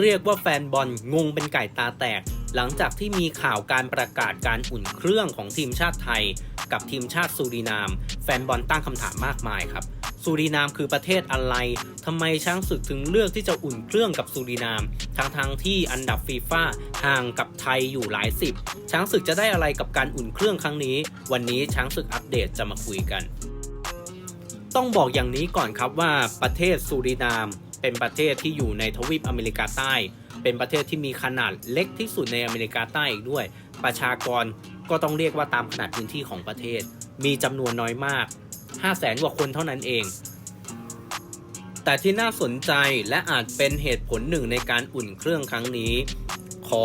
เรียกว่าแฟนบอลงงเป็นไก่ตาแตก หลังจากที่มีข่าวการประกาศการอุ่นเครื่องของทีมชาติไทย กับทีมชาติซูรินาม แฟนบอลตั้งคำถามมากมายครับซูรินามคือประเทศอะไรทำไมช้างศึกถึงเลือกที่จะอุ่นเครื่องกับซูรินามทั้งทงๆที่อันดับฟีฟ่าห่างกับไทยอยู่หลายสิบ ช้างศึกจะได้อะไรกับการอุ่นเครื่องครั้งนี้ วันนี้ช้างศึกอัปเดตจะมาคุยกัน ต้องบอกอย่างนี้ก่อนครับว่าประเทศซูรินาม เป็นประเทศที่อยู่ในทวีปอเมริกาใต้ เป็นประเทศที่มีขนาดเล็กที่สุดในอเมริกาใต้อีกด้วย ประชากรก็ต้องเรียกว่าตามขนาดพื้นที่ของประเทศ มีจำนวนน้อยมาก 5 0 0แสนกว่าคนเท่านั้นเอง แต่ที่น่าสนใจและอาจเป็นเหตุผลหนึ่งในการอุ่นเครื่องครั้งนี้ ขอ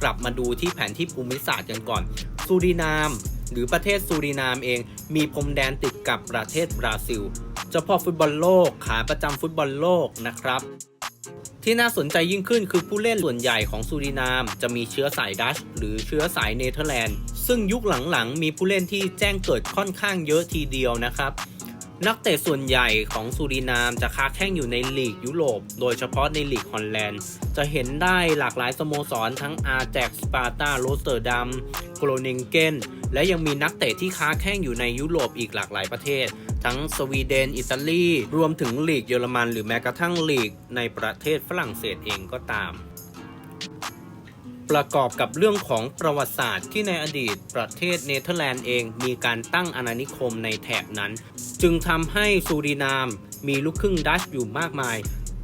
กลับมาดูที่แผนที่ภูมิศาสตร์กันก่อนซูรินาม หรือประเทศซูรินามเอง มีพรมแดนติดกับประเทศบราซิล เจ้าพ่อฟุตบอลโลกขาประจำฟุตบอลโลกนะครับ ที่น่าสนใจยิ่งขึ้นคือผู้เล่นส่วนใหญ่ของซูรินาม จะมีเชื้อสายดัช หรือเชื้อสายเนเธอร์แลนด์ ซึ่งยุคหลังๆ มีผู้เล่นที่แจ้งเกิดค่อนข้างเยอะทีเดียวนะครับนักเตะส่วนใหญ่ของซูรินามจะค้าแข่งอยู่ในลีกยุโรป โดยเฉพาะในลีกฮอลแลนด์ จะเห็นได้หลากหลายสโมสรทั้งอาแจ็กสปาร์ตาโรสเตอร์ดัมโกลเนงเกนและยังมีนักเตะที่ค้าแข่งอยู่ในยุโรปอีกหลากหลายประเทศ ทั้งสวีเดน อิตาลี รวมถึงลีกเยอรมัน หรือแม้กระทั่งลีกในประเทศฝรั่งเศสเองก็ตาม ประกอบกับเรื่องของประวัติศาสตร์ที่ในอดีตประเทศเนเธอร์แลนด์เอง มีการตั้งอาณานิคมในแถบนั้น จึงทำให้ซูรินามมีลูกครึ่งดัชอยู่มากมาย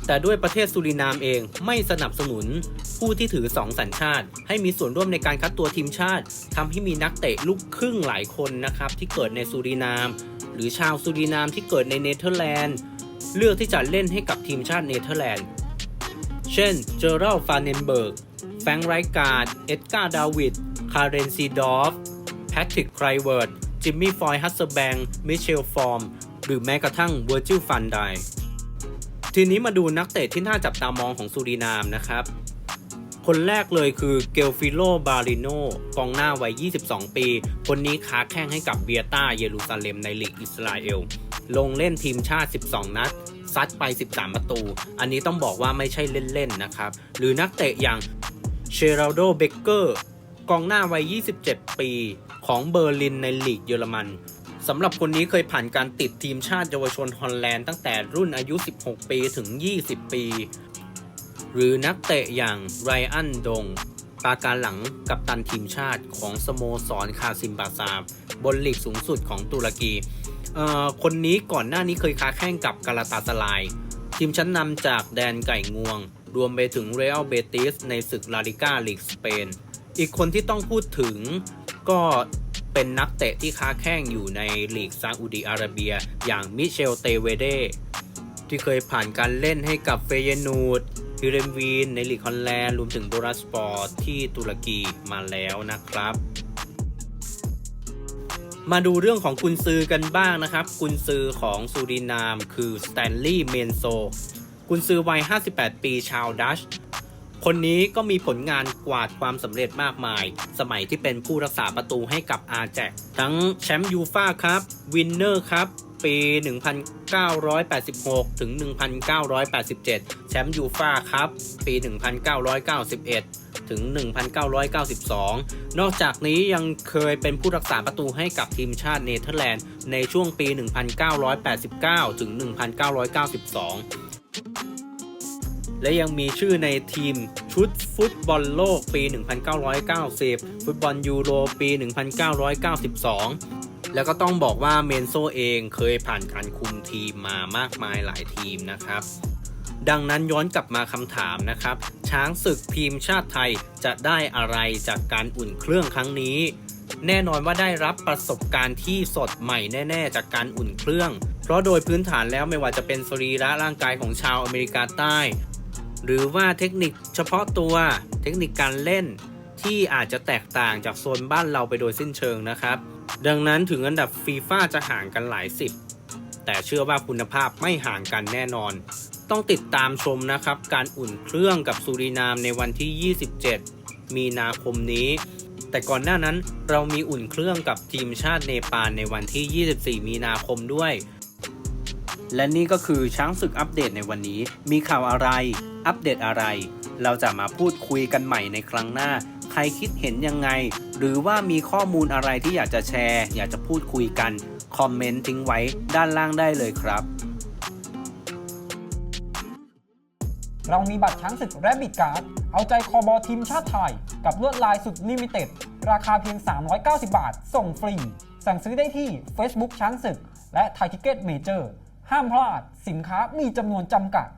แต่ด้วยประเทศซูรินามเองไม่สนับสนุน ผู้ที่ถือสองสัญชาติ ให้มีส่วนร่วมในการคัดตัวทีมชาติทำให้มีนักเตะลูกครึ่งหลายคนนะครับที่เกิดในซูรินาม หรือชาวซูรินามที่เกิดในเนเธอร์แลนด์เลือกที่จะเล่นให้กับทีมชาติเนเธอร์แลนด์ เช่น เจอรัลฟานเนนเบิร์ก แฟงไรการ์ด เอ็ดการ์ดาวิด คาร์เรนซีดอฟ แพทริกไครเวิร์ด จิมมี่ฟอยฮัสเซแบง มิเชลฟอร์ม หรือแม้กระทั่งเวอร์จิลฟันได ทีนี้มาดูนักเตะที่น่าจับตามองของซูรินามนะครับ คนแรกเลยคือเกลฟิโล บาริโนกองหน้าวัย 22 ปี คนนี้ค้าแข้งให้กับเบียต้าเยรูซาเล็มในลีกอิสราเอล ลงเล่นทีมชาติ 12 นัดซัดไป 13 ประตู อันนี้ต้องบอกว่าไม่ใช่เล่นๆนะครับ หรือนักเตะอย่างเชราโด เบเกอร์ กองหน้าวัย 27 ปี ของเบอร์ลินในลีกเยอรมัน สำหรับคนนี้เคยผ่านการติดทีมชาติเยาวชนฮอลแลนด์ตั้งแต่รุ่นอายุ 16 ปีถึง 20 ปี หรือนักเตะอย่างไรอันดง ปาการหลังกับตันทีมชาติของสโมสรคาซิมบาซาบนลีกสูงสุดของตุรกีเอ่อคนนี้ก่อนหน้านี้เคยค้าแข่งกับกาลาตาสลาย ทีมชั้นนำจากแดนไก่งวง รวมไปถึงเรอัลเบติสในศึกลาลิก้าลีกสเปน อีกคนที่ต้องพูดถึงก็ เป็นนักเตะที่ค้าแข่งอยู่ในลีกซาอุดิอาระเบีย อย่างมิเชล เตเวเดที่เคยผ่านการเล่นให้กับเฟเยนูดฮิเรมวีนในลีกฮอลแลนด์รวมถึงโบรัสปอร์ตที่ตุรกีมาแล้วนะครับ มาดูเรื่องของกุนซือกันบ้างนะครับ กุนซือของซูรินามคือสแตนลีย์เมนโซกุนซือวัย 58 ปีชาวดัช คนนี้ก็มีผลงานกวาดความสำเร็จมากมาย สมัยที่เป็นผู้รักษาประตูให้กับอาแจกทั้งแชมป์ยูฟ่าครับ วินเนอร์ครับปี 1986 ถึง 1987 แชมป์ยูฟ่าครับ ปี 1991 ถึง 1992 นอกจากนี้ยังเคยเป็นผู้รักษาประตูให้กับทีมชาติเนเธอร์แลนด์ในช่วงปี 1989 ถึง 1992 และยังมีชื่อในทีมชุดฟุตบอลโลกปี 1990 ฟุตบอลยูโรปี 1992 แล้วก็ต้องบอกว่าเมนโซเองเคยผ่านการคุมทีมมามากมายหลายทีมนะครับ ดังนั้นย้อนกลับมาคำถามนะครับ ช้างศึกทีมชาติไทยจะได้อะไรจากการอุ่นเครื่องครั้งนี้ แน่นอนว่าได้รับประสบการณ์ที่สดใหม่แน่ ๆ จากการอุ่นเครื่อง เพราะโดยพื้นฐานแล้วไม่ว่าจะเป็นสรีระร่างกายของชาวอเมริกาใต้ หรือว่าเทคนิคเฉพาะตัวเทคนิคการเล่นที่อาจจะแตกต่างจากโซนบ้านเราไปโดยสิ้นเชิงนะครับ ดังนั้นถึงอันดับฟีฟ่าจะห่างกันหลายสิบแต่เชื่อว่าคุณภาพไม่ห่างกันแน่นอน ต้องติดตามชมนะครับ การอุ่นเครื่องกับซูรินามในวันที่ 27 มีนาคมนี้ แต่ก่อนหน้านั้นเรามีอุ่นเครื่องกับทีมชาติเนปาลในวันที่ 24 มีนาคมด้วย และนี่ก็คือช้างศึกอัปเดตในวันนี้ มีข่าวอะไร อัปเดตอะไร เราจะมาพูดคุยกันใหม่ในครั้งหน้า ใครคิดเห็นยังไง หรือว่ามีข้อมูลอะไรที่อยากจะแชร์ อยากจะพูดคุยกัน คอมเมนต์ทิ้งไว้ด้านล่างได้เลยครับ เรามีบัตรช้างศึกและบิดการ์ดเอาใจคอบอทีมชาติไทย กับลวดลายสุดลิมิเต็ด ราคาเพียง 390 บาท ส่งฟรี สั่งซื้อได้ที่ Facebook ช้างศึก และไทยทิเก็ตเมเจอร์ ห้ามพลาดสินค้ามีจำนวนจำกัด